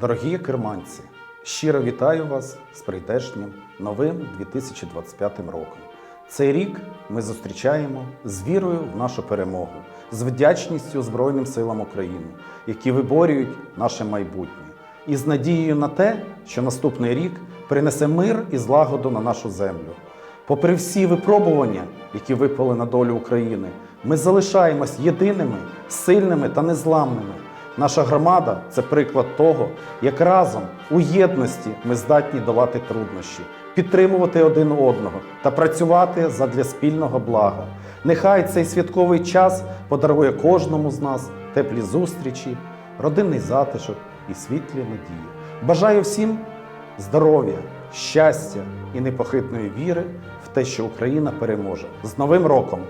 Дорогі керманці, щиро вітаю вас з прийдешнім новим 2025 роком. Цей рік ми зустрічаємо з вірою в нашу перемогу, з вдячністю Збройним силам України, які виборюють наше майбутнє, і з надією на те, що наступний рік принесе мир і злагоду на нашу землю. Попри всі випробування, які випали на долю України, ми залишаємось єдиними, сильними та незламними. Наша громада це приклад того, як разом у єдності ми здатні долати труднощі, підтримувати один одного та працювати задля спільного блага. Нехай цей святковий час подарує кожному з нас теплі зустрічі, родинний затишок і світлі надії. Бажаю всім здоров'я, щастя і непохитної віри в те, що Україна переможе. З Новим роком!